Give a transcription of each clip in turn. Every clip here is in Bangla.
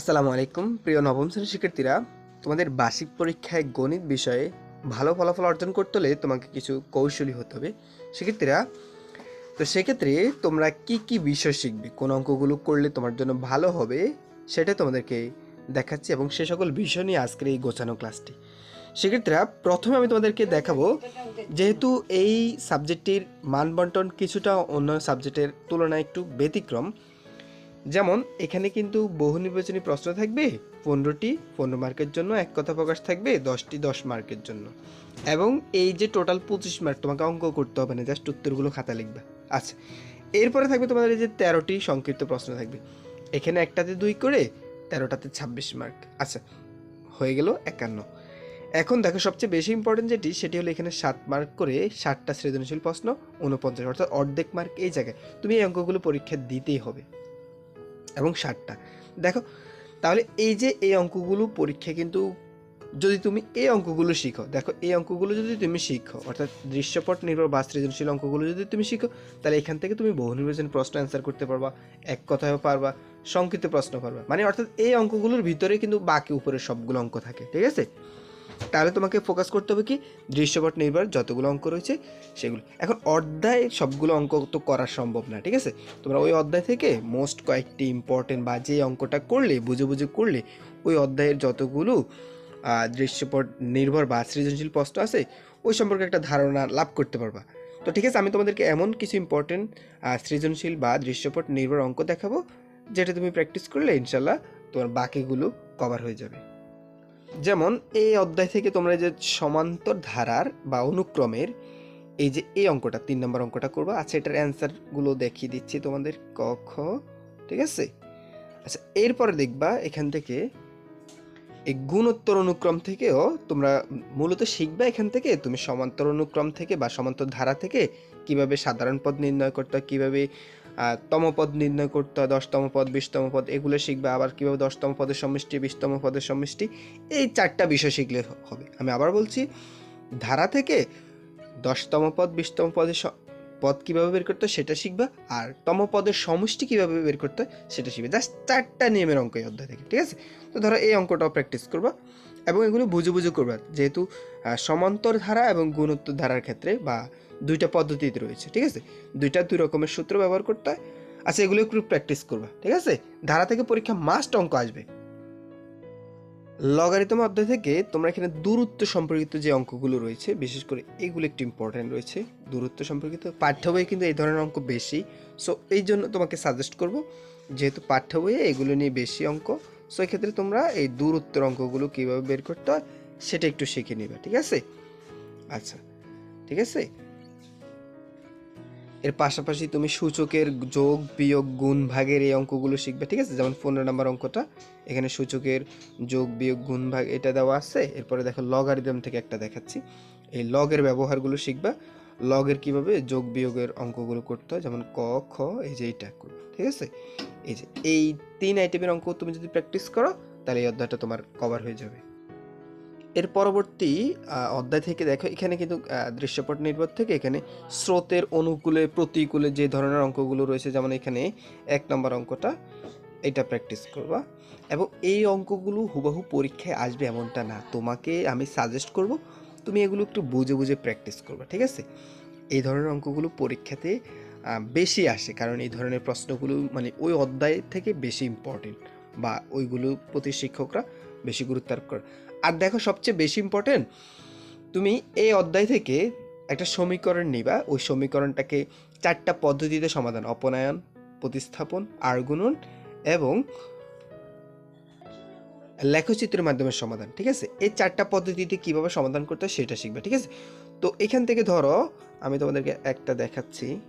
আসসালামু আলাইকুম, প্রিয় নবম শ্রেণির শিক্ষার্থীরা। তোমাদের বার্ষিক পরীক্ষায় গণিত বিষয়ে ভালো ফলাফল অর্জন করতে হলে তোমাকে কিছু কৌশলী হতে হবে। শিক্ষার্থীরা, তো সেক্ষেত্রে তোমরা কি কি বিষয় শিখবে, কোন অঙ্কগুলো করলে তোমার জন্য ভালো হবে, সেটা তোমাদেরকে দেখাচ্ছি এবং সে সকল বিষয় নিয়ে আজকের এই গোছানো ক্লাসটি। সেক্ষেত্রে প্রথমে আমি তোমাদেরকে দেখাবো, যেহেতু এই সাবজেক্টটির মানবন্টন কিছুটা অন্য সাবজেক্টের তুলনায় একটু ব্যতিক্রম যেমন, এখানে কিন্তু বহু নির্বাচনী প্রশ্ন থাকবে, পনেরোটি পনেরো মার্কের জন্য এক কথা প্রকাশ থাকবে, দশটি দশ মার্কের জন্য। এবং এই যে টোটাল পঁচিশ মার্ক তোমাকে অঙ্ক করতে হবে না জাস্ট উত্তরগুলো খাতা লিখবে। আচ্ছা এরপরে থাকবে তোমাদের এই যে তেরোটি সংক্ষিপ্ত প্রশ্ন থাকবে। এখানে একটাতে দুই করে, তেরোটাতে ছাব্বিশ মার্ক আচ্ছা হয়ে গেল একান্ন। এখন দেখো, সবচেয়ে বেশি ইম্পর্টেন্ট যেটি, সেটি হলো এখানে সাত মার্ক করে ষাটটা সৃজনশীল প্রশ্ন উনপঞ্চাশ অর্থাৎ অর্ধেক মার্ক এই জায়গায়। তুমি এই অঙ্কগুলো পরীক্ষা দিতেই হবে। এবং ষাটটা। দেখো, তাহলে এই যে এই অঙ্কগুলো পরীক্ষা কিন্তু যদি তুমি এই অঙ্কগুলো শিখো, দেখো এই অঙ্কগুলো যদি তুমি শিখো, অর্থাৎ দৃশ্যপট নির্ভর বা সৃজনশীল অঙ্কগুলো যদি তুমি শিখো, তাহলে এখান থেকে তুমি বহু নির্বাচন প্রশ্ন অ্যান্সার করতে পারবা, এক কথায় পারবা, সংক্ষিপ্ত প্রশ্ন পারবা। মানে অর্থাৎ এই অঙ্কগুলোর ভিতরে কিন্তু বাকি উপরের সবগুলো অঙ্ক থাকে, ঠিক আছে? তাহলে তোমাকে ফোকাস করতে হবে কি? দৃশ্যপট নির্ভর যতগুলো অঙ্ক রয়েছে সেগুলো। এখন অধ্যায় সবগুলো অঙ্ক তো করা সম্ভব না, ঠিক আছে? তোমরা ওই অধ্যায় থেকে মোস্ট কয়েকটি ইম্পর্টেন্ট বা যে অঙ্কটা করলে, বুঝে বুঝে করলে, ওই অধ্যায়ের যতগুলো দৃশ্যপট নির্ভর বা সৃজনশীল প্রশ্ন আছে, ওই সম্পর্কে একটা ধারণা লাভ করতে পারবা। তো ঠিক আছে, আমি তোমাদেরকে এমন কিছু ইম্পর্টেন্ট সৃজনশীল বা দৃশ্যপট নির্ভর অঙ্ক দেখাবো, যেটা তুমি প্র্যাকটিস করলে ইনশাল্লাহ তোমার বাকিগুলো কভার হয়ে যাবে। যেমন এই অধ্যায় থেকে তোমরা যে সমান্তর ধারার বা অনুক্রমের এই যে এই অঙ্কটা, তিন নম্বর অঙ্কটা করবা আচ্ছা এটার অ্যান্সারগুলো দেখিয়ে দিচ্ছি তোমাদের ক, খ, ঠিক আছে? আচ্ছা এরপরে দেখবা এখান থেকে এই গুণোত্তর অনুক্রম থেকেও তোমরা মূলত শিখবা এখান থেকে তুমি সমান্তর অনুক্রম থেকে বা সমান্তর ধারা থেকে কীভাবে সাধারণ পদ নির্ণয় করতে হয়, কীভাবে তম পদ নির্ণয় করতে হয়, দশতম পদ, বিশতম পদ, এগুলো শিখবে। আবার কীভাবে দশতম পদের সমষ্টি, বিশতম পদের সমষ্টি, এই চারটা বিষয় শিখলে হবে। আমি আবার বলছি, ধারা থেকে দশতম পদ, বিশতম পদের পদ কীভাবে বের করতে সেটা শিখবা, আর তম পদের সমষ্টি কীভাবে বের করতে সেটা শিখবে। জাস্ট চারটা নিয়মের অঙ্ক এই অধ্যায় থেকে, ঠিক আছে? তো ধরো এই অঙ্কটাও প্র্যাকটিস করবা। এবং এগুলো বুঝে বুঝে করবা। যেহেতু সমান্তর ধারা এবং গুণোত্তর ধারার ক্ষেত্রে বা দুইটা পদ্ধতিতে রয়েছে, ঠিক আছে? দুইটা দুই রকমের সূত্র ব্যবহার করতে হয়। আচ্ছা এগুলো একটু প্র্যাকটিস করবা, ঠিক আছে? ধারা থেকে পরীক্ষা মাস্ট অঙ্ক আসবে। লগারিতম অধ্যায় থেকে তোমরা এখানে দূরত্ব সম্পর্কিত যে অঙ্কগুলো রয়েছে, বিশেষ করে এগুলো একটু ইম্পর্টেন্ট রয়েছে। দূরত্ব সম্পর্কিত পাঠ্য বইয়ে কিন্তু এই ধরনের অঙ্ক বেশি। সো এই জন্য তোমাকে সাজেস্ট করব, যেহেতু পাঠ্য বইয়ে এগুলো নিয়ে বেশি অঙ্ক সো এক্ষেত্রে তোমরা এই দূরত্বের অঙ্কগুলো কীভাবে বের করতে হয় সেটা একটু শিখে নিবে, ঠিক আছে? আচ্ছা ঠিক আছে? এর পাশাপাশি তুমি সূচকের যোগ, বিয়োগ, গুণ, ভাগের এই অঙ্কগুলো শিখবে, ঠিক আছে? যেমন পনেরো নম্বর অঙ্কটা, এখানে সূচকের যোগ, বিয়োগ, গুণ, ভাগ এটা দেওয়া আছে। এরপরে দেখো লগারিদম থেকে একটা দেখাচ্ছি। এই লগের ব্যবহারগুলো শিখবা। লগের কীভাবে যোগ বিয়োগের অঙ্কগুলো করতে হয়? যেমন ক, খ, এই যে এইটা করবে, ঠিক আছে? এই যে এই তিন আইটেমের অঙ্ক তুমি যদি প্র্যাকটিস করো, তাহলে এই অধ্যায়টা তোমার কভার হয়ে যাবে। এর পরবর্তী অধ্যায় থেকে দেখো, এখানে কিন্তু দৃশ্যপট নির্ভর থেকে এখানে স্রোতের অনুকূলে, প্রতিকূলে যে ধরনের অঙ্কগুলো রয়েছে, যেমন এখানে এক নম্বর অঙ্কটা, এটা প্র্যাকটিস করবা। এবং এই অঙ্কগুলো হুবহু পরীক্ষায় আসবে এমনটা না। তোমাকে আমি সাজেস্ট করব তুমি এগুলো একটু বুঝে বুঝে প্র্যাকটিস করবা, ঠিক আছে? এই ধরনের অঙ্কগুলো পরীক্ষাতে বেশি আসে কারণ এই ধরনের প্রশ্নগুলো মানে ওই অধ্যায় থেকে বেশি ইম্পর্টেন্ট বা ওইগুলো প্রতি শিক্ষকরা বেশি গুরুত্ব আরোপ করে। আর দেখো সবচেয়ে বেশি ইম্পর্টেন্ট তুমি এই অধ্যায় থেকে একটা সমীকরণ নিবা, ওই সমীকরণটাকে চারটা পদ্ধতিতে সমাধান, অপনয়ন, প্রতিস্থাপন আর্গুণন এবং লেখচিত্রের মাধ্যমে সমাধান, ঠিক আছে? এই চারটা পদ্ধতিতে কীভাবে সমাধান করতে হয় সেটা শিখবে, ঠিক আছে? তো এখান থেকে ধরো, আমি তোমাদেরকে একটা দেখাচ্ছি।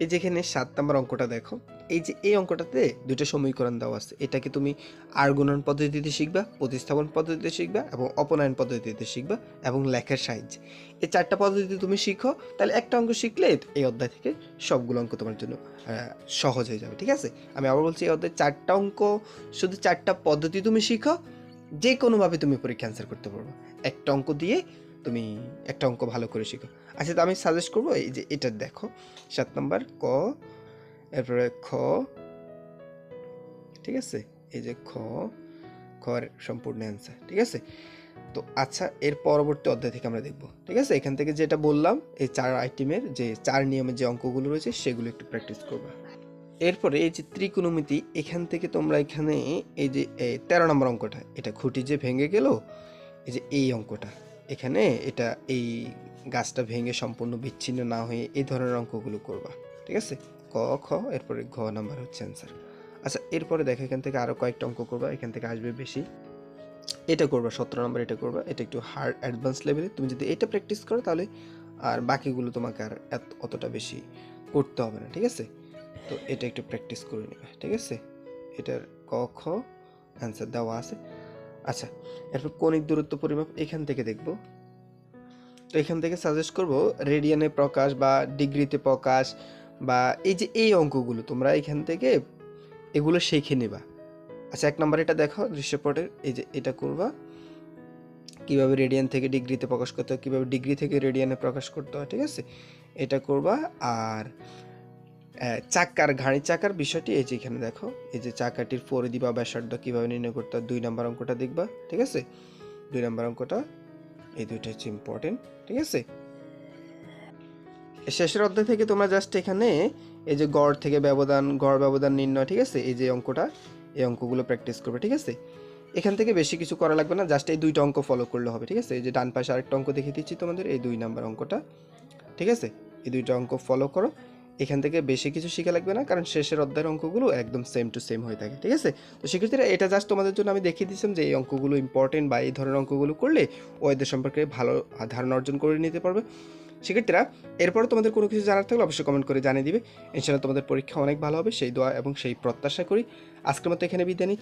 এই যেখানে সাত নম্বর অঙ্কটা দেখো। এই যে, এই অঙ্কটাতে দুটো সমীকরণ দেওয়া আছে। এটাকে তুমি আর্গুণন পদ্ধতিতে শিখবা, প্রতিস্থাপন পদ্ধতিতে শিখবা এবং অপনয়ন পদ্ধতিতে শিখবা এবং লেখার সাহায্যে। এই চারটা পদ্ধতি তুমি শিখো, তাহলে একটা অঙ্ক শিখলে এই অধ্যায় থেকে সবগুলো অঙ্ক তোমার জন্য সহজ হয়ে যাবে, ঠিক আছে? আমি আবার বলছি, এই অধ্যায় চারটা অঙ্ক, শুধু চারটা পদ্ধতি তুমি শিখো, যে কোনোভাবে তুমি পরীক্ষা অ্যান্সার করতে পারবে। একটা অঙ্ক দিয়ে তুমি একটা অঙ্ক ভালো করে শিখো। আচ্ছা তো আমি সাজেস্ট করব, এই যে এটা দেখো, সাত নম্বর ক এরপরে খ। ঠিক আছে? এই যে খ খর সম্পূর্ণ অ্যান্সার ঠিক আছে? তো আচ্ছা এর পরবর্তী অধ্যায় থেকে আমরা দেখব, ঠিক আছে? এখান থেকে যেটা বললাম, এই চার আইটেমের যে চার নিয়মের যে অঙ্কগুলো রয়েছে, সেগুলো একটু প্র্যাকটিস করবা। এরপরে এই যে ত্রিকোণমিতি, এখান থেকে তোমরা এখানে এই যে তেরো নম্বর অঙ্কটা, এটা খুঁটি যে ভেঙে গেল, এই যে এই অঙ্কটা, এখানে এটা এই গাছটা ভেঙে সম্পূর্ণ বিচ্ছিন্ন না হয়ে এই ধরনের অঙ্কগুলো করবা, ঠিক আছে? ক, খ, এরপরে ঘ নাম্বার হচ্ছে অ্যান্সার আচ্ছা এরপরে দেখো, এখান থেকে আরও কয়েকটা অঙ্ক করবা, এখান থেকে আসবে বেশি। এটা করবা, সতেরো নম্বর এটা করবা, এটা একটু হার্ড অ্যাডভান্স লেভেলে তুমি যদি এটা প্র্যাকটিস করো তাহলে আর বাকিগুলো তোমাকে আর অতটা বেশি করতে হবে না, ঠিক আছে? তো এটা একটু প্র্যাকটিস করে নেবে, ঠিক আছে? এটার ক, খ অ্যান্সার দেওয়া আছে। আচ্ছা এরপর কণিক দূরত্ব পরিমাপ এখান থেকে দেখব। তো এখান থেকে সাজেস্ট করব রেডিয়ানে প্রকাশ বা ডিগ্রিতে প্রকাশ বা এই যে এই অঙ্কগুলো তোমরা এখান থেকে এগুলো শিখে নেবা। আচ্ছা এক নম্বর এটা দেখো দৃশ্যপটের, এই যে এটা করবা। কীভাবে রেডিয়ান থেকে ডিগ্রিতে প্রকাশ করতে হয়, কীভাবে ডিগ্রি থেকে রেডিয়ানে প্রকাশ করতে হয়, ঠিক আছে? এটা করবা আর চাকার ঘাড়ি, চাকার বিষয়টি এই যে এখানে দেখো, এই যে চাকাটির পরিধি বা ব্যাসার্ধ কীভাবে নির্ণয় করতে হয়, দুই নম্বর অঙ্কটা দেখবা, ঠিক আছে? দুই নম্বর অঙ্কটা, এই দুইটা হচ্ছে ইম্পর্টেন্ট ঠিক আছে? শেষের অধ্যায় থেকে তোমরা জাস্ট এখানে এই যে গড় থেকে ব্যবধান, গড় ব্যবধান নির্ণয়, ঠিক আছে? এই যে অঙ্কটা, এই অঙ্কগুলো প্র্যাকটিস করবে, ঠিক আছে? এখান থেকে বেশি কিছু করা লাগবে না জাস্ট এই দুইটা অঙ্ক ফলো করলে হবে, ঠিক আছে? এই যে ডান পাশে আরেকটা অঙ্ক দেখিয়ে দিচ্ছি তোমাদের, এই দুই নাম্বার অঙ্কটা, ঠিক আছে? এই দুইটা অঙ্ক ফলো করো। এখান থেকে বেশি কিছু শেখা লাগবে না, কারণ শেষের অধ্যায়ের অঙ্কগুলো একদম সেম টু সেম হয়ে থাকে, ঠিক আছে? তো সেক্ষেত্রে এটা জাস্ট তোমাদের জন্য আমি দেখিয়ে দিচ্ছিলাম যে এই অঙ্কগুলো ইম্পর্টেন্ট বা এই ধরনের অঙ্কগুলো করলে ওয়েদের সম্পর্কে ভালো ধারণা অর্জন করে নিতে পারবে। সেক্ষেত্রে এরপরে তোমাদের কোনো কিছু জানার থাকলে অবশ্যই কমেন্ট করে জানিয়ে দিবে। ইনশাআল্লাহ তোমাদের পরীক্ষা অনেক ভালো হবে। সেই দোয়া এবং সেই প্রত্যাশা করি। আজকের মতো এখানে বিদায় নিচ্ছি।